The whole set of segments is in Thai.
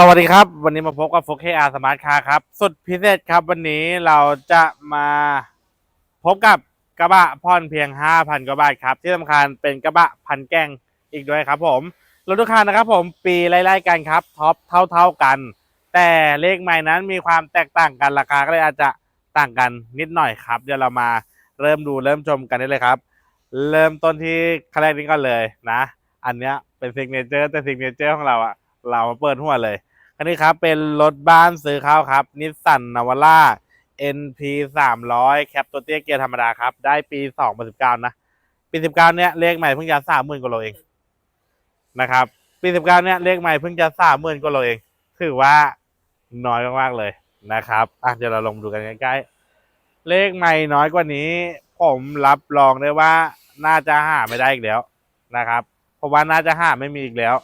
สวัสดีครับ วันนี้มาพบกับโฟกอาสมาร์ทคาร์ครับ สุดพิเศษครับ วันนี้เราจะมาพบกับกระบะผ่อนเพียง 5,000 กว่าบาทครับ ที่สำคัญเป็นกระบะพันแกล้งอีกด้วยครับผมรถทุกคันนะครับผมปีไล่ๆกันครับท็อปเท่า ๆกัน แต่เลขใหม่นั้นมีความแตกต่างกันราคาก็เลยอาจจะต่างกันนิดหน่อยครับ เดี๋ยวเรามาเริ่มดูเริ่มชมกันได้เลยครับ เริ่มต้นที่คันแรกนี้ก่อนเลยนะ อันเนี้ยเป็นซิกเนเจอร์แต่ซิกเนเจอร์ของเราอะ เรามาเปิดหัวเลยคันนี้ครับเป็นรถบ้านซื้อข้าวครับนิสสันนาวาร่า NP 300แคปตัวเตี้ยเกียร์ธรรมดาครับ ได้ปี2019นะ ปี19เนี้ยเลขใหม่เพิ่งจะ30,000กว่าโลเองนะครับ ปี19เนี้ยเลขใหม่เพิ่งจะ30,000กว่าโลเอง ถือว่าน้อยมากๆเลยนะครับอะเดี๋ยวเราลงดูกันใกล้ๆเลขใหม่น้อยกว่านี้ ผมรับรองได้ว่าน่าจะหาไม่ได้อีกแล้วนะครับ เพราะว่าน่าจะหาไม่มีอีกแล้ว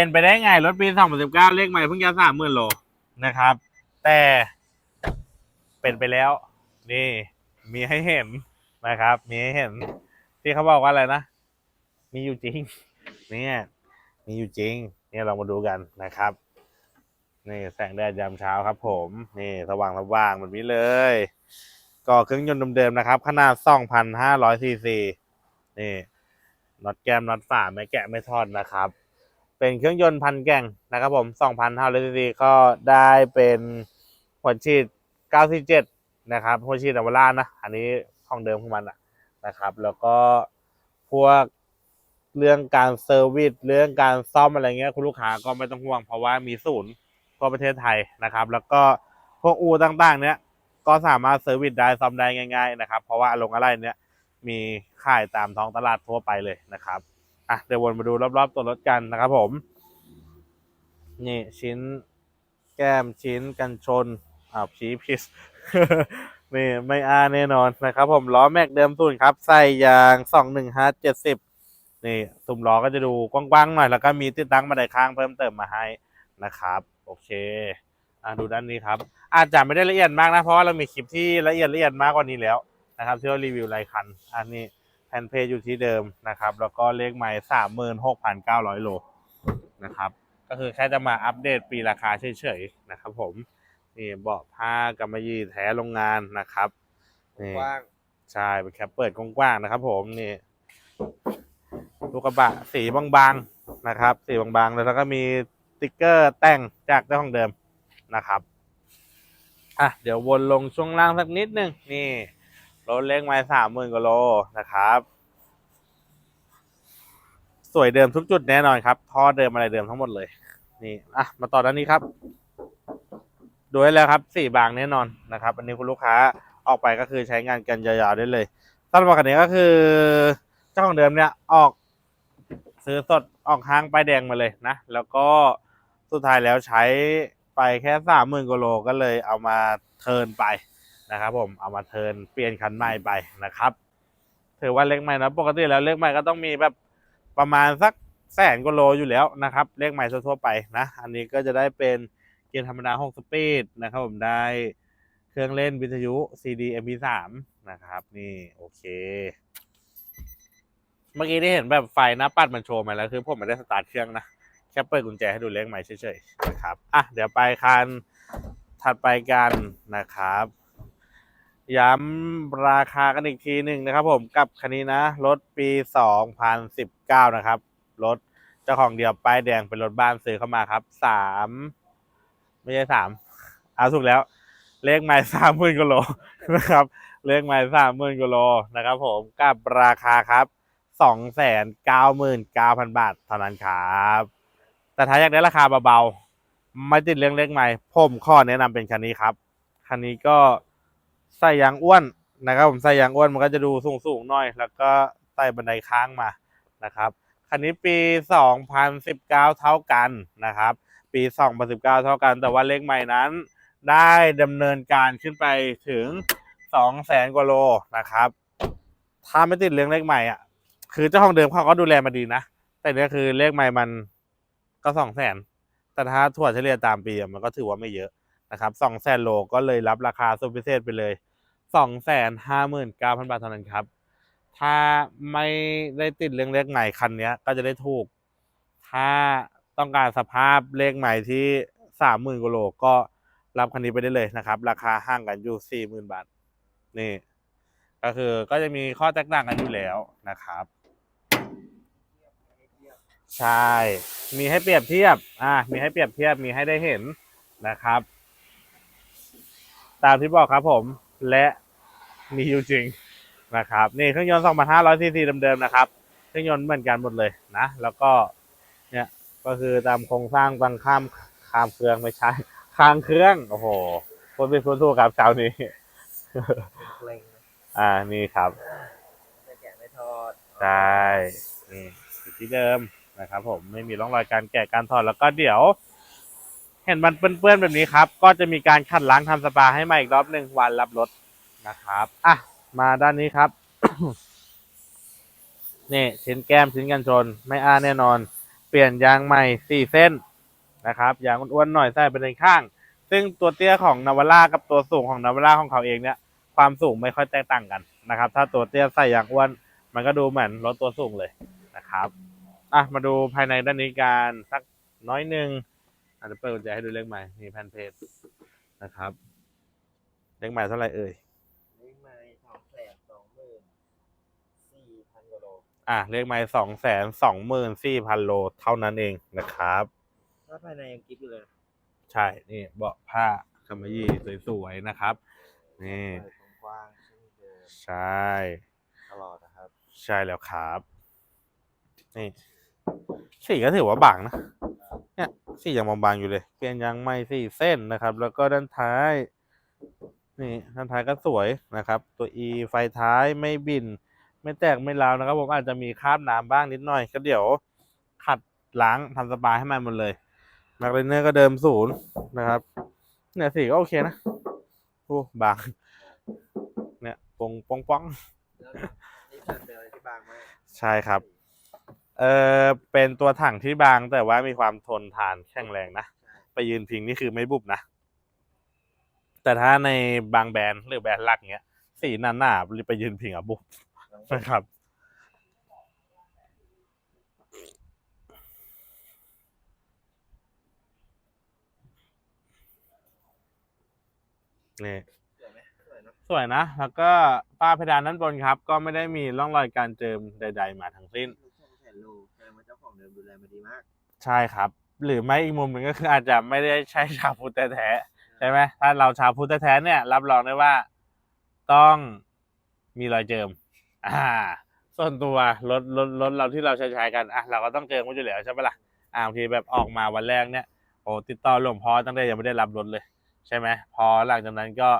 เป็นไปได้ไงรถปี 2019 เลขใหม่เพิ่งจะ30,000โลนะครับ แต่เป็นไปแล้ว นี่ มีให้เห็นนะครับ มีให้เห็น ที่เขาบอกว่าอะไรนะ มีอยู่จริง เนี่ยมีอยู่จริง เนี่ยเรามาดูกันนะครับ นี่แสงแดดยามเช้าครับ ผม นี่สว่างสว่างแบบนี้เลย ก็เครื่องยนต์เดิมๆนะครับ ขนาด 2,500ซีซีนี่น็อตแก้มน็อตฝาไม่แกะไม่ทอดนะครับ เป็นเครื่องยนต์พันแก่งนะครับผม2,500ซีซีก็ได้เป็นหัวฉีด 97 นะครับหัวฉีดอัลวาร่านะ อันนี้ของเดิมของมันอะนะครับ แล้วก็พวกเรื่องการเซอร์วิสเรื่องการซ่อมอะไรเงี้ยคุณลูกค้าก็ไม่ต้องห่วงเพราะว่ามีศูนย์ทั่วประเทศไทยนะครับ แล้วก็พวกอูต่างๆ เนี้ยก็สามารถเซอร์วิสได้ซ่อมได้ง่าย ๆ นะครับ เพราะว่าลงอะไรเนี้ยมีขายตามท้องตลาดทั่วไปเลยนะครับ อะเดี๋ยววนมาดูรอบๆตัวรถกันนะครับผม นี่ชิ้นแก้มชิ้นกันชนอ้าวชี้พิสนี่ไม่อาแน่นอนนะครับ ผมล้อแม็กเดิมศูนครับใส่ยางสองหนึ่งห้าเจ็ดสิบนี่ซุ้มล้อก็จะดูกว้างๆหน่อยแล้วก็มีติดตั้งบันไดข้างเพิ่มเติมมาให้นะครับ โอเคอะดูด้านนี้ครับ อาจจะไม่ได้ละเอียดมากนะเพราะว่าเรามีคลิปที่ละเอียดละเอียดมากกว่านี้แล้วนะครับที่เรารีวิวรายคัน อันนี้ แผ่นเพจอยู่ที่เดิมนะครับ แล้วก็เลขใหม่สามหมื่นหกพันเก้าร้อยโลนะครับ ก็คือแค่จะมาอัปเดตปีราคาเฉยๆนะครับ ผมนี่เบาะผ้ากำมะหยี่แท้โรงงานนะครับนี่กว้างใช่เป็นแคปเปิดกว้างๆนะครับ ผมนี่ลูกกระบะสีบางๆนะครับ สีบางๆแล้วก็มีสติ๊กเกอร์แต่งจากเจ้าของเดิมนะครับอะเดี๋ยววนลงช่วงล่างสักนิดนึงนี่ รถเล็กไม้สามหมื่นกว่าโลนะครับ สวยเดิมทุกจุดแน่นอนครับท่อเดิมอะไรเดิมทั้งหมดเลย นี่อะมาต่อด้านนี้ครับ ดูให้แล้วครับสี่บางแน่นอนนะครับ อันนี้คุณลูกค้าออกไปก็คือใช้งานกันยาวๆได้เลยสำหรับคันนี้ก็คือเจ้าของเดิมเนี่ยออกซื้อสดออกห้างป้ายแดงมาเลยนะ แล้วก็สุดท้ายแล้วใช้ไปแค่สามหมื่นกว่าโลก็เลยเอามาเทินไป นะครับผมเอามาเทินเปลี่ยนคันใหม่ไปนะครับ ถือว่าเลขใหม่นะปกติแล้วเลขใหม่ก็ต้องมีแบบประมาณสักแสนกว่าโลอยู่แล้วนะครับเลขใหม่ทั่วไปนะ อันนี้ก็จะได้เป็นเกียร์ธรรมดา6สปีดนะครับผมได้เครื่องเล่นวิทยุ CD MP3 นะครับ นี่โอเค เมื่อกี้ที่เห็นแบบไฟหน้าปัดมันโชว์มาแล้วคือผมไม่ได้สตาร์ทเครื่องนะ แค่เปิดกุญแจให้ดูเลขใหม่เฉยๆนะครับอะเดี๋ยวไปคันถัดไปกันนะครับ ย้ำราคากันอีกทีหนึ่งนะครับผมกับคันนี้นะรถปี 2019 นะครับรถเจ้าของเดียวป้ายแดงเป็นรถบ้านซื้อเข้ามาครับสามไม่ใช่สามเอาถูกแล้ว เลขหมายสามหมื่นกิโลนะครับ เลขหมายสามหมื่นกิโลนะครับ ผมกับราคาครับสองแสนเก้าหมื่นเก้าพันบาทเท่านั้นครับ แต่ถ้าอยากได้ราคาเบาๆไม่ติดเรื่องเลขใหม่ผมข้อแนะนำเป็นคันนี้ครับคันนี้ก็ ใส่ยางอ้วนนะครับ ผมใส่ยางอ้วนมันก็จะดูสูงๆหน่อย แล้วก็ใส่บันไดค้างมานะครับคันนี้ปี 2019 เท่ากันนะครับ ปี 2019 เท่ากัน แต่ว่าเลขใหม่นั้น ได้ดำเนินการขึ้นไปถึง 200,000กว่าโลนะครับ ถ้าไม่ติดเรื่องเลขใหม่อะ คือเจ้าของเดิมเขาก็ดูแลมาดีนะ แต่เนี่ยคือเลขใหม่มันก็สองแสนแต่ถ้าถั่วเฉลี่ยตามปีมันก็ถือว่าไม่เยอะ นะครับสองแสนโลก็เลยรับราคาสุดพิเศษไปเลยสองแสนห้าหมื่นเก้าพันบาทเท่านั้นครับ ถ้าไม่ได้ติดเรื่องเลขใหม่คันนี้ก็จะได้ถูก ถ้าต้องการสภาพเลขใหม่ที่สามหมื่นกิโลก็รับคันนี้ไปได้เลยนะครับ ราคาห่างกันอยู่สี่หมื่นบาท นี่ ก็คือก็จะมีข้อแตกต่างกันอยู่แล้วนะครับ ใช่ มีให้เปรียบเทียบ อ่า มีให้เปรียบเทียบ มีให้ได้เห็นนะครับ ตามที่บอกครับผม และมีอยู่จริงนะครับ นี่เครื่องยนต์ 2,500ซีซีเดิมๆนะครับ เครื่องยนต์เหมือนกันหมดเลยนะ แล้วก็เนี่ยก็คือตามโครงสร้างบางข้ามข้ามเครื่องไม่ใช่ข้างเครื่อง โอ้โหคนเป็นคนถูกครับเช้านี้เกรงนะอ่านี่ครับไม่แกะไม่ทอดใช่นี่อยู่ที่เดิมนะครับผมไม่มีร่องรอยการแกะการถอดแล้วก็เดี๋ยว เห็นมันเปื้อนๆแบบนี้ครับ ก็จะมีการขัดล้างทำสปาให้ใหม่อีกรอบหนึ่งวันรับรถนะครับ อะ มาด้านนี้ครับ นี่ชิ้นแก้มชิ้นกันชน ไม่อ้าแน่นอน เปลี่ยนยางใหม่สี่เส้นนะครับ ยางอ้วนๆหน่อยใส่ไปในข้าง ซึ่งตัวเตี้ยของนาวาร่ากับตัวสูงของนาวาร่าของเขาเองเนี่ย ความสูงไม่ค่อยแตกต่างกันนะครับ ถ้าตัวเตี้ยใส่ยางอ้วน มันก็ดูเหมือนรถตัวสูงเลยนะครับ อะ มาดูภายในด้านนี้การสักน้อยหนึ่ง อาจจะเปิดกุญแจให้ดูเลขใหม่นี่แผ่นเพจนะครับ เลขใหม่เท่าไหร่เอ่ยนี่มาสองแสนสองหมื่นสี่พันกว่าโลอะเลขใหม่สองแสนสองหมื่นสี่พันโลเท่านั้นเองนะครับ ถ้าภายในยังกิ๊บอยู่เลยใช่นี่เบาะผ้าคำยี่สวยๆนะครับ นี่ เปิดกว้างๆเช่นเดิมใช่ ตลอดนะครับ ใช่แล้วครับ นี่ สีก็ถือว่าบางนะ เนี่ยสียังบางๆอยู่เลย เปลี่ยนยางใหม่สี่เส้นนะครับ แล้วก็ด้านท้าย นี่ด้านท้ายก็สวยนะครับ ตัว E ไฟท้ายไม่บิน ไม่แตกไม่ร้าวนะครับ ผมอาจจะมีคราบน้ำบ้างนิดหน่อย ก็เดี๋ยวขัดล้างทำสปาให้มันหมดเลยแมกเลเนอร์ก็เดิมศูนย์นะครับ เนี่ยสีก็โอเคนะโอ้บาง เนี่ยปงปองปองแล้วนี่ถังเป็นอะไรที่บางมากใช่ครับ เออเป็นตัวถังที่บางแต่ว่ามีความทนทานแข็งแรงนะใช่ไปยืนพิงนี่คือไม่บุบนะ แต่ถ้าในบางแบรนด์หรือแบรนด์หลักเนี้ย สีหนาหนาๆไปยืนพิงอะบุบลองนะครับ นี่สวยไหมสวยเนอะสวยนะ แล้วก็ฝ้าเพดานด้านบนครับ ก็ไม่ได้มีร่องรอยการเจิมใด ๆ มาทั้งสิ้นลูกช่องแสน โลแสดงว่าเจ้าของเดิมดูแลมาดีมากใช่ครับ หรือไม่อีกมุมหนึ่งก็คืออาจจะไม่ได้ใช้ชาวพุทธแท้ๆใช่ไหมถ้าเราชาวพุทธแท้ๆเนี่ย รับรองได้ว่าต้องมีรอยเจิม อ่า ส่วนตัวรถรถรถเราที่เราใช้ใช้กันอะเราก็ต้องเจิมไว้อยู่แล้วใช่ปะล่ะอ่าบางทีแบบออกมาวันแรกเนี่ยโอ้ติดต่อหลวงพ่อตั้งแต่ยังไม่ได้รับรถเลย ใช่ไหมพอหลังจากนั้นก็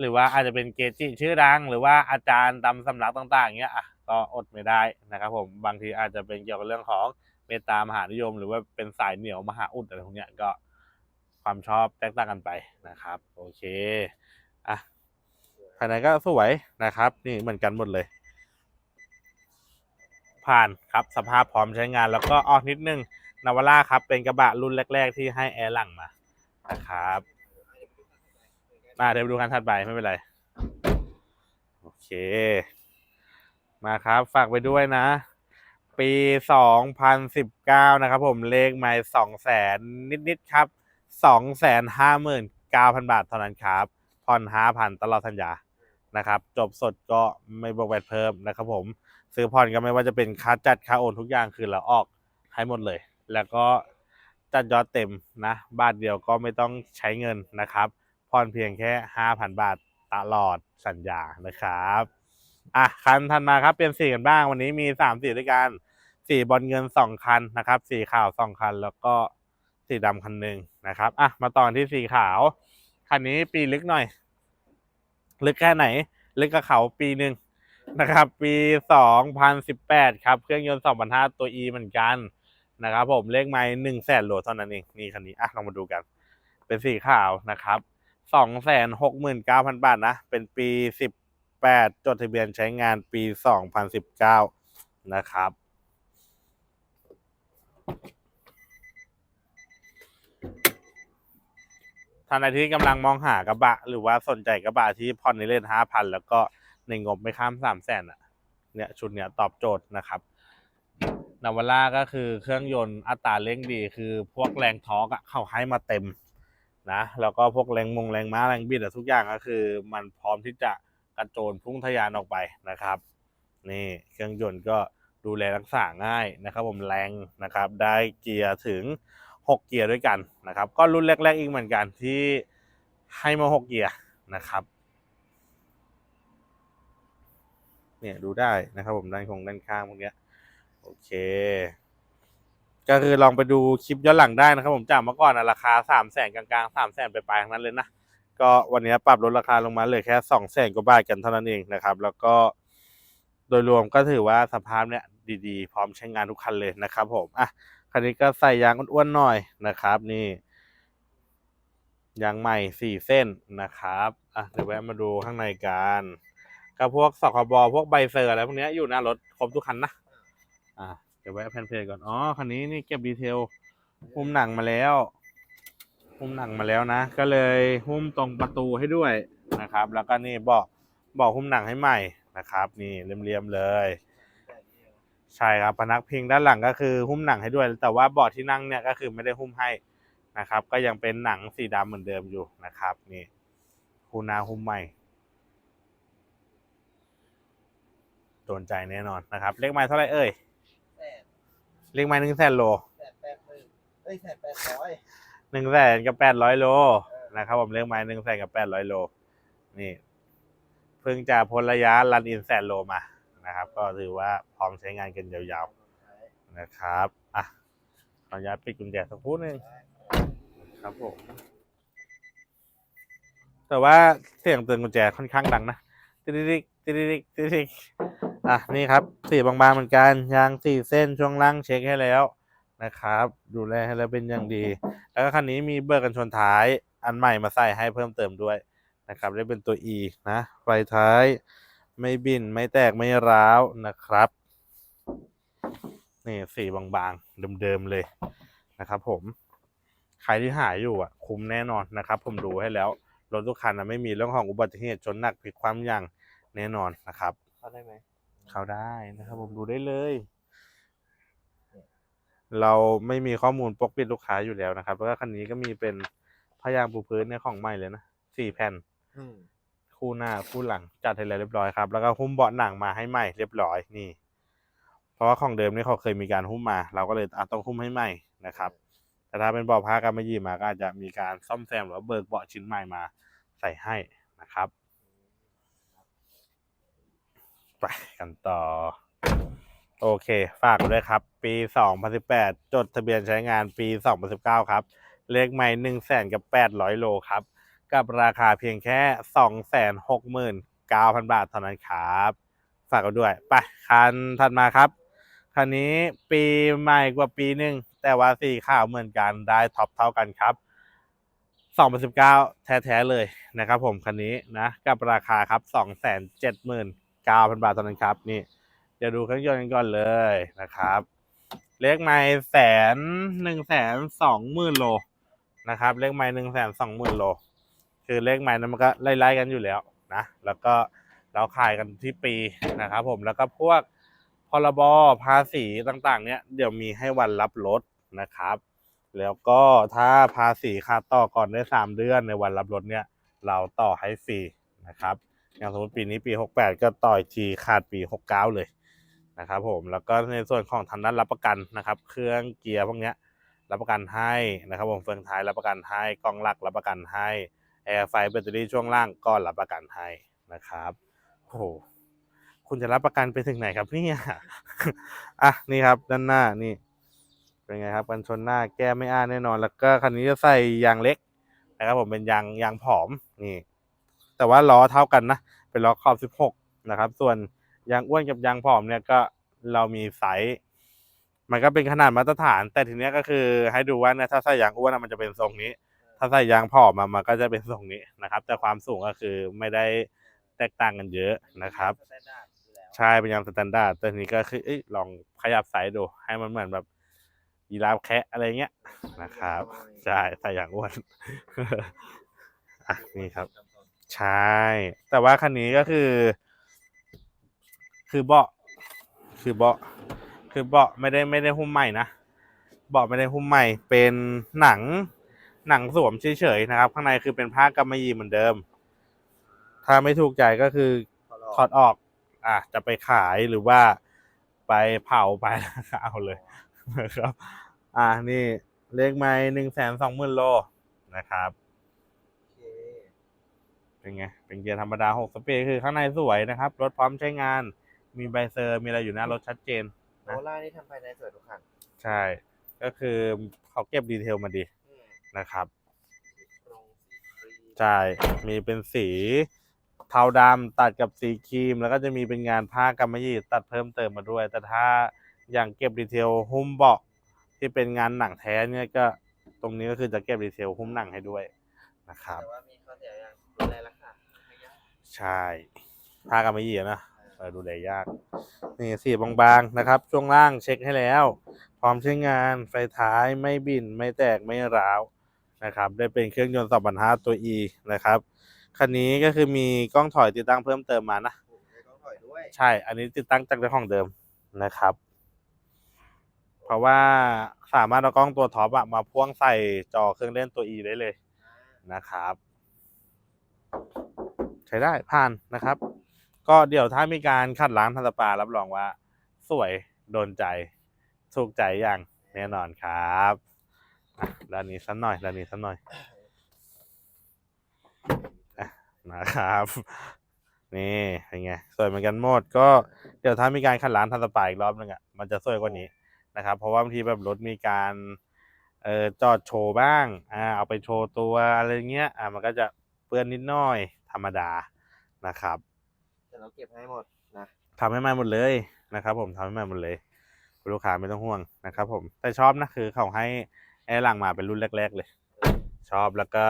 หรือว่าอาจจะเป็นเกจิชื่อดัง หรือว่าอาจารย์ตำสำนักต่าง ๆเงี้ยอะ ก็อดไม่ได้นะครับผมบางทีอาจจะเป็นเกี่ยวกับเรื่องของเมตตามหานิยม หรือว่าเป็นสายเหนียวมหาอุดอะไรพวกเนี้ยก็ความชอบแตกต่างกันไปนะครับ โอเคอะภายในก็สวยนะครับ นี่เหมือนกันหมดเลย ผ่านครับสภาพพร้อมใช้งานแล้วก็ออกนิดนึงนาวาร่าครับ เป็นกระบะรุ่นแรก ๆ ที่ให้แอร์หลังมานะครับมาเดี๋ยวไปดูคันถัดไปไม่เป็นไร โอเค มาครับ ฝากไปด้วยนะ ปี 2019 นะครับผมเลขไม่สองแสนนิดๆครับ 259,000 บาทเท่านั้นครับ ผ่อน 5,000 ตลอดสัญญานะครับ จบสดก็ไม่บวกแวดเพิ่มนะครับผมซื้อผ่อนก็ไม่ว่าจะเป็นค่าจัดค่าโอนทุกอย่างคือเราออกให้หมดเลย แล้วก็จัดยอดเต็มนะบาทเดียวก็ไม่ต้องใช้เงินนะครับผ่อนเพียงแค่ 5,000 บาทตลอดสัญญานะครับ อะคันทันมาครับเป็นสีกันบ้างวันนี้มีสามสีด้วยกันสีบอลเงินสองคันนะครับ สีขาวสองคันแล้วก็สีดำคันหนึ่งนะครับอะมาต่อที่สีขาว คันนี้ปีลึกหน่อย ลึกแค่ไหน ลึกกับเขาปีหนึ่งนะครับ ปี2018ครับ เครื่องยนต์2,500ตัว E เหมือนกันนะครับ ผมเลขไม้หนึ่งแสนโหลเท่านั้นเองนี่คันนี้อะลองมาดูกัน เป็นสีขาวนะครับสองแสนหกหมื่นเก้าพันบาทนะ เป็นปีสิบ แปดจดทะเบียนใช้งานปีสองพันสิบเก้านะครับ ท่านใดที่กำลังมองหากระบะ หรือว่าสนใจกระบะที่ผ่อนในเลนห้าพันแล้วก็ในงบไม่ข้ามสามแสนอะ เนี่ยชุดเนี้ยตอบโจทย์นะครับนาวาร่าก็คือเครื่องยนต์อัตราเร่งดี คือพวกแรงทอร์กอะเข้าให้มาเต็มนะแล้วก็พวกแรงมงแรงม้าแรงบิดอะทุกอย่างก็คือ มันพร้อมที่จะ ระโจนพุ่งทะยานออกไปนะครับ นี่เครื่องยนต์ก็ดูแลรักษาง่ายนะครับ ผมแรงนะครับ ได้เกียร์ถึง 6 เกียร์ด้วยกันนะครับ ก็รุ่นแรก ๆอีกเหมือนกันที่ให้มา 6 เกียร์นะครับเนี่ยดูได้นะครับผมด้านของด้านข้างพวกเนี้ยโอเค ก็คือลองไปดูคลิปย้อนหลังได้นะครับผมจากเมื่อก่อนนะราคาสามแสนกลางๆสามแสนไปลายๆทั้งนั้นเลยนะ ก็วันนี้ปรับลดราคาลงมาเหลือแค่สองแสนกว่าบาทกันเท่านั้นเองนะครับ แล้วก็โดยรวมก็ถือว่าสภาพเนี่ยดีๆ พร้อมใช้งานทุกคันเลยนะครับ ผมอะคันนี้ก็ใส่ยางอ้วนๆหน่อยนะครับ นี่ยางใหม่สี่เส้นนะครับอะเดี๋ยวแวะมาดูข้างในกันก็พวกสคบพวกใบเซอร์อะไรพวกนี้อยู่หน้ารถครบทุกคันนะอะเดี๋ยวแวะแพนเพจก่อนอ๋อคันนี้นี่เก็บดีเทลหุ้มหนังมาแล้ว หุ้มหนังมาแล้วนะ ก็เลยหุ้มตรงประตูให้ด้วยนะครับ แล้วก็นี่เบอกบอกหุ้มหนังให้ใหม่นะครับ นี่เรียมๆเลย ใช่ครับพนักพิงด้านหลังก็คือหุ้มหนังให้ด้วย แต่ว่าเบาะที่นั่งเนี่ยก็คือไม่ได้หุ้มให้นะครับ ก็ยังเป็นหนังสีดำเหมือนเดิมอยู่นะครับ นี่คูนาหุ้มใหม่โดนใจแน่นอนนะครับ เลขไม้เท่าไหรเอ่ยแสนเลขไม้หนึ่งแสนโลแสนแปดหมื่นเอ้ยแสนแปดร้อย หนึ่งแสนกับแปดร้อยโลนะครับผมเลขไม้หนึ่งแสนกับแปดร้อยโล นี่เพิ่งจะพ้นระยะรันอินแสนโลมานะครับ ก็ถือว่าพร้อมใช้งานกันยาวๆนะครับอะขออนุญาตปิดกุญแจสักครู่หนึ่งครับผมแต่ว่าเสียงเตือนกุญแจค่อนข้างดังนะติ๊ดิกติ๊ดิกติ๊ดิกอะนี่ครับสีบางๆเหมือนกันยางสี่เส้นช่วงล่างเช็คให้แล้ว นะครับ ดูแลให้แล้วเป็นอย่างดี แล้วก็คันนี้มีเบอร์กันชนท้ายอันใหม่มาใส่ให้เพิ่มเติมด้วยนะครับ ได้เป็นตัว E นะไฟท้ายไม่บินไม่แตกไม่ร้าวนะครับนี่สีบางๆเดิมๆเลยนะครับผมใครที่หายอยู่อะคุ้มแน่นอนนะครับ ผมดูให้แล้วรถทุกคันนะไม่มีเรื่องของอุบัติเหตุชนหนักพลิกความอย่างแน่นอนนะครับ เข้าได้ไหมเข้าได้นะครับ ผมดูได้เลย เราไม่มีข้อมูลปกปิดลูกค้าอยู่แล้วนะครับ แล้วก็คันนี้ก็มีเป็นพยางปูพื้นในของใหม่เลยนะสี่แผ่นอืมคู่หน้าคู่หลังจัดให้แล้วเรียบร้อยครับ แล้วก็หุ้มเบาะหนังมาให้ใหม่เรียบร้อยนี่ เพราะว่าของเดิมนี่เขาเคยมีการหุ้มมา เราก็เลยอะต้องหุ้มให้ใหม่นะครับ แต่ถ้าเป็นเบาะผ้ากำมะหยี่มาก็อาจจะมีการซ่อมแซมหรือว่าเบิกเบาะชิ้นใหม่มาใส่ให้นะครับ ไปกันต่อ โอเค ฝากด้วยครับ ปี 2018 จดทะเบียนใช้งานปี 2019 ครับ เลขใหม่1 0 0 0 0กับ800 โลครับ กับราคาเพียงแค่ 269,000 บาทเท่านั้นครับ ฝากกันด้วย ไป คันถัดมาครับ คันนี้ปีใหม่กว่าปีหนึ่ง แต่ว่าสีขาวเหมือนกัน ได้ท็อปเท่ากันครับ 2019 แท้ ๆ เลยนะครับผม คันนี้นะ กับราคาครับ 279,000 บาทเท่านั้นครับ นี่ เดี๋ยวดูเครื่องยนต์กันก่อนเลยนะครับ เลขไม้แสนหนึ่งแสนสองหมื่นโลนะครับ เลขไม้หนึ่งแสนสองหมื่นโล คือเลขไม้นั้นมันก็ไล่ๆกันอยู่แล้วนะ แล้วก็เราขายกันที่ปีนะครับผม แล้วก็พวกพรบภาษีต่างๆ เนี่ยเดี๋ยวมีให้วันรับรถนะครับ แล้วก็ถ้าภาษีขาต่อก่อนได้สามเดือนในวันรับรถเนี่ยเราต่อให้ฟรีนะครับ อย่างสมมติปีนี้ปี 68 ก็ต่ออีกทีขาดปี 69 เลย นะครับผมแล้วก็ในส่วนของทางด้านรับประกันนะครับ เครื่องเกียร์พวกนี้รับประกันให้นะครับผมเฟืองท้ายรับประกันให้กล้องหลักรับประกันให้แอร์ไฟแบตเตอรี่ช่วงล่างก็รับประกันให้นะครับโอ้โหคุณจะรับประกันไปถึงไหนครับเนี่ยอะนี่ครับด้านหน้านี่เป็นไงครับกันชนหน้าแก้ไม่อ้าแน่นอน แล้วก็คันนี้จะใส่ยางเล็กนะครับผมเป็นยางยางผอมนี่ แต่ว่าล้อเท่ากันนะเป็นล้อขอบ 16 นะครับ ส่วน ยางอ้วนกับยางผอมเนี่ยก็เรามีไซส์มันก็เป็นขนาดมาตรฐาน แต่ทีเนี้ยก็คือให้ดูว่าเนี่ยถ้าใส่ยางอ้วนอะมันจะเป็นทรงนี้ ถ้าใส่ยางผอมอะมันก็จะเป็นทรงนี้นะครับ แต่ความสูงก็คือไม่ได้แตกต่างกันเยอะนะครับ สแตนดาร์ดอยู่แล้วใช่เป็นยางสแตนดาร์ดแต่ทีนี้ก็คือเอ้ยลองขยับไซส์ดู ให้มันเหมือนแบบยีราฟแคะอะไรเงี้ยนะครับใช่ใส่อย่างอ้วน อะนี่ครับ ใช่ แต่ว่าคันนี้ก็คือ คือเบาะคือเบาะคือเบาะไม่ได้ไม่ได้หุ้มใหม่นะเบาะไม่ได้หุ้มใหม่เป็นหนังหนังสวมเฉยๆนะครับ ข้างในคือเป็นผ้ากำมะหยี่เหมือนเดิม ถ้าไม่ถูกใจก็คือเขาหลถอดออกอะจะไปขายหรือว่าไปเผาไปเอาเลยนะครับ อะนี่เลขไม้หนึ่งแสนสองหมื่นโลนะครับโอเคเป็นไง เป็นเกียร์ธรรมดาหกสปีดคือข้างในสวยนะครับ รถพร้อมใช้งาน มีใบเซอร์มีอะไรอยู่หน้ารถชัดเจนโอล่านี่ทำภายในสวยทุกคันใช่ ก็คือเขาเก็บดีเทลมาดีอืมนะครับตรงสีครีมใช่มีเป็นสีเทาดำตัดกับสีครีม แล้วก็จะมีเป็นงานผ้ากำมะหยี่ตัดเพิ่มเติมมาด้วย แต่ถ้าอย่างเก็บดีเทลหุ้มเบาะที่เป็นงานหนังแท้เนี่ยก็ตรงนี้ก็คือจะเก็บดีเทลหุ้มหนังให้ด้วยนะครับแต่ว่ามีข้อเสียอย่างดูแลราคาไม่ยากใช่ผ้ากำมะหยี่อะนะเออ ดูแลยาก นี่สีบางๆนะครับ ช่วงล่างเช็คให้แล้ว พร้อมใช้งานไฟท้ายไม่บินไม่แตกไม่ร้าวนะครับ ได้เป็นเครื่องยนต์2.5ตัว E นะครับคันนี้ก็คือมีกล้องถอยติดตั้งเพิ่มเติมมานะผมไม่ต้องถอยด้วยใช่ อันนี้ติดตั้งจากเจ้าของเดิมนะครับ เพราะว่าสามารถเอากล้องตัวท็อปอะมาพ่วงใส่จอเครื่องเล่นตัว E ได้เลยนะครับ ใช้ได้ผ่านนะครับ ก็เดี๋ยวถ้ามีการขัดล้างทันสปารับรองว่า สวยโดนใจถูกใจอย่างแน่นอนครับด้านนี้สักหน่อยด้านนี้สักหน่อยอะนะครับ นี่เป็นไงสวยเหมือนกันหมด ก็เดี๋ยวถ้ามีการขัดล้างทันสปาอีกรอบนึงอะมันจะสวยกว่านี้นะครับ เพราะว่าบางทีแบบรถมีการเอ่อจอดโชว์บ้างอ่าเอาไปโชว์ตัวอะไรเงี้ยอ่ามันก็จะเปื้อนนิดหน่อยธรรมดานะครับ เราเก็บให้หมดนะทำให้ใหม่หมดเลยนะครับ ผมทำให้ใหม่หมดเลยคุณลูกค้าไม่ต้องห่วงนะครับ ผมแต่ชอบนะคือเขาให้แอร์หลังมาเป็นรุ่นแรก ๆ เลย ชอบแล้วก็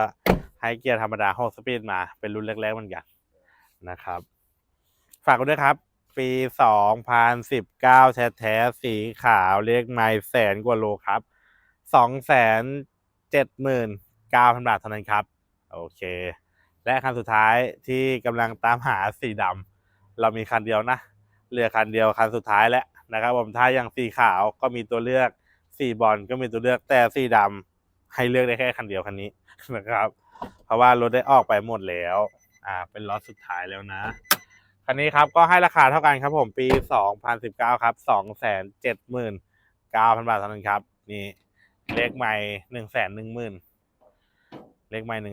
ให้เกียร์ธรรมดา6สปีดมาเป็นรุ่นแรกๆเหมือนกันนะครับ ฝากกันด้วยครับ ปี2019แท้ๆสีขาวเลขไมล์แสนกว่าโลครับ279,000บาทเท่านั้นครับ โอเค และคันสุดท้ายที่กำลังตามหาสีดำ เรามีคันเดียวนะเหลือคันเดียวคันสุดท้ายแล้วนะครับผมถ้าอย่างสีขาวก็มีตัวเลือกสีบอลก็มีตัวเลือกแต่สีดำให้เลือกได้แค่คันเดียวคันนี้นะครับ เพราะว่ารถได้ออกไปหมดแล้วอ่าเป็นล็อตสุดท้ายแล้วนะคันนี้ครับก็ให้ราคาเท่ากันครับผมปี 2019 ครับ 279,000 บาทเท่านั้นครับ นี่เลขใหม่110,000 เลขใหม่110,000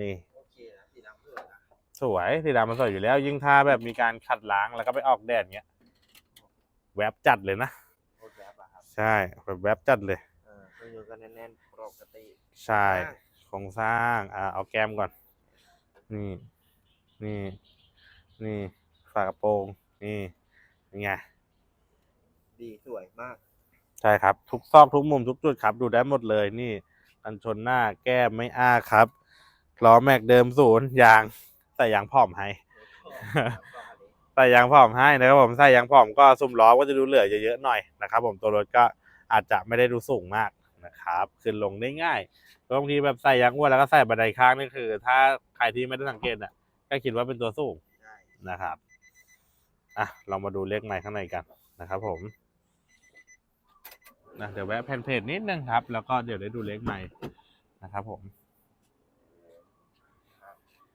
นี่โอเคนะสีดำเพื่อนนะ สวยสีดำมันสวยอยู่แล้ว ยิ่งถ้าแบบมีการขัดล้างแล้วก็ไปออกแดดเงี้ย แวบจัดเลยนะโอเคป่ะครับใช่แบบแวบจัดเลย เออเครื่องยนต์ก็แน่นๆปกติใช่โครงสร้างอ่าเอาแก้มก่อน นี่ นี่ นี่ฝากระโปรง นี่เป็นไง ดีสวยมากใช่ครับ ทุกซอกทุกมุมทุกจุดครับ ดูได้หมดเลยนี่กันชนหน้าแก้มไม่อ้าครับล้อแม็กเดิมศูนย์ยาง ใส่ยางผอมให้ ใส่ยางผอมให้นะครับผมใส่ยางผอมก็ซุ้มล้อก็จะดูเหลือเยอะๆหน่อยนะครับ ผมตัวรถก็อาจจะไม่ได้ดูสูงมากนะครับขึ้นลงได้ง่ายบางทีแบบใส่ยางอ้วนแล้วก็ใส่บันไดข้างนี่คือ ถ้าใครที่ไม่ได้สังเกตอะ ก็คิดว่าเป็นตัวสูงใช่นะครับอะเรามาดูเลขใหม่ข้างในกันนะครับ ผมนะเดี๋ยวแวะแผ่นเพจนิดนึงครับ แล้วก็เดี๋ยวได้ดูเลขใหม่นะครับผม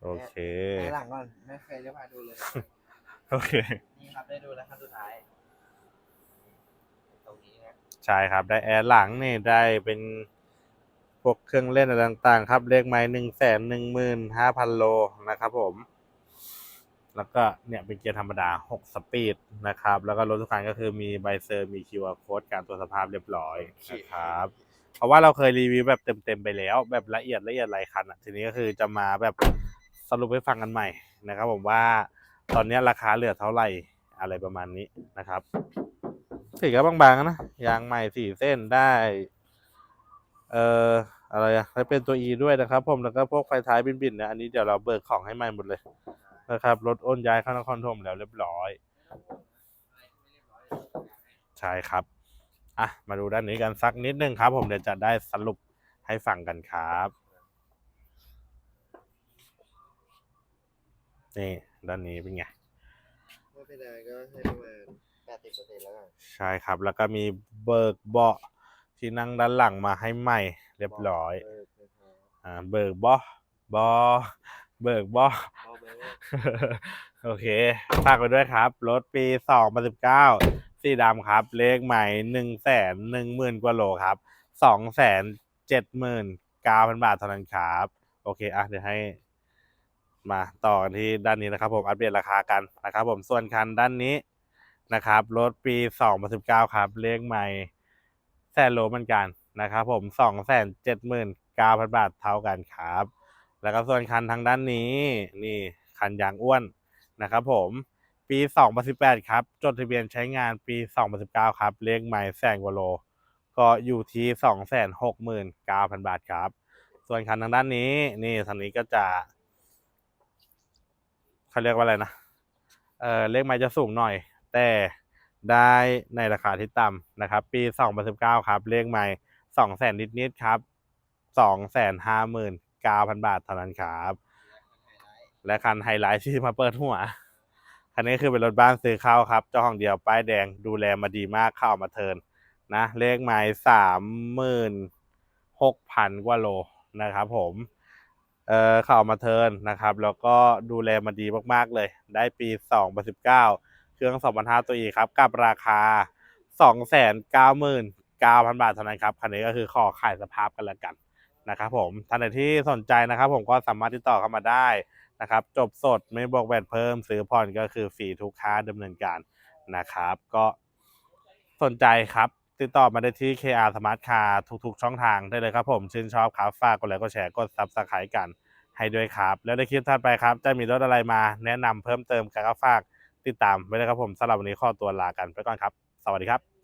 โอเคให้หลังก่อนไม่เคยได้พาดูเลย โอเค นี่ครับได้ดูแล้วครั้งสุดท้าย ตรงนี้นะใช่ครับ ได้แอร์หลังนี่ได้เป็นพวกเครื่องเล่นอะไรต่างๆ ครับเลขไม้หนึ่งแสนหนึ่งหมื่นห้าพันโลนะครับผม แล้วก็เนี่ยเป็นเกียร์ธรรมดาหกสปีดนะครับ แล้วก็รถทุกคันก็คือมีใบเซอร์มี QR code การตรวจสภาพเรียบร้อยนะครับเพราะว่าเราเคยรีวิวแบบเต็มๆไปแล้ว แบบละเอียดละเอียดหลายคันอะ ทีนี้ก็คือจะมาแบบ สรุปให้ฟังกันใหม่นะครับผมว่าตอนนี้ราคาเหลือเท่าไหร่อะไรประมาณนี้นะครับสีก็บางๆนะยางใหม่สี่เส้นได้ เอ่ออะไรอะให้เป็นตัว E ด้วยนะครับ ผมแล้วก็พวกไฟท้ายบินๆเนี่ยอันนี้เดี๋ยวเราเบิกของให้ใหม่หมดเลยนะครับรถโอนย้ายเข้านครธมแล้วเรียบร้อยใช่ครับอะมาดูด้านนี้กันสักนิดนึงครับ ผมเดี๋ยวจะได้สรุปให้ฟังกันครับ นี่ด้านนี้เป็นไงว่าเพดานก็ให้ประมาณแปดสิบเปอร์เซ็นต์แล้วกันใช่ครับ แล้วก็มีเบิกเบาะที่นั่งด้านหลังมาให้ใหม่ เรียบร้อยเบิกนะครับอ่าเบิกเบาะบอเบิกเบาะเอาเบิกโอเคฝากไปด้วยครับ รถปี2019สีดำครับ เลขใหม่1 1 0 0 0 0กว่าโลครับ2 7 9 0 0 0บาทเท่านั้นครับ โอเค อะ เดี๋ยวให้ มาต่อกันที่ด้านนี้นะครับ ผมอัปเดตราคากันนะครับ ผมส่วนคันด้านนี้นะครับรถปี 2019 ครับเลขใหม่แสนโลเหมือนกันนะครับ ผม 279,000 บาทเท่ากันครับ แล้วก็ส่วนคันทางด้านนี้นี่คันยางอ้วนนะครับ ผมปี 2018 ครับ จดทะเบียนใช้งานปี 2019 ครับ เลขใหม่แสนกว่าโล ก็อยู่ที่ 269,000 บาทครับ ส่วนคันทางด้านนี้นี่ทางนี้ก็จะ เขาเรียกว่าอะไรนะเออเลขไม้จะสูงหน่อย แต่ได้ในราคาที่ต่ำนะครับ ปี 2019 ครับ เลขไม้2แสนนิดๆครับ259,000บาทเท่านั้นครับ และคันไฮไลท์ที่มาเปิดหัวคันนี้คือเป็นรถบ้านซื้อเข้าครับ เจ้าของเดียวป้ายแดงดูแลมาดีมากเข้ามาเทินนะเลขไม้สามหมื่นหกพันกว่าโลนะครับผม ข้ามาเทิร์นนะครับ แล้วก็ดูแลมาดีมากๆเลย ได้ปี 2019 เครื่อง 2005 ตัวอีครับ กับราคา 299,000 บาทเท่านั้นครับ คันนี้ก็คือขอขายสภาพกันแล้วกันนะครับผมท่านไหนที่สนใจนะครับ ผมก็สามารถติดต่อเข้ามาได้นะครับ จบสดไม่บวกแวดเพิ่ม ซื้อผ่อนก็คือฟรีทุกค้าดำเนินการนะครับ ก็สนใจครับ ติดต่อมาได้ที่ KR Smart Car ทุกๆ ช่องทางได้เลยครับผมชื่นชอบครับฝากกดไลค์กดแชร์กด Subscribe กันให้ด้วยครับ แล้วในคลิปถัดไปครับ จะมีรถอะไรมาแนะนำเพิ่มเติมกันก็ฝากติดตามไว้เลยครับผมสำหรับวันนี้ข้อตัวลากันไปก่อนครับ สวัสดีครับ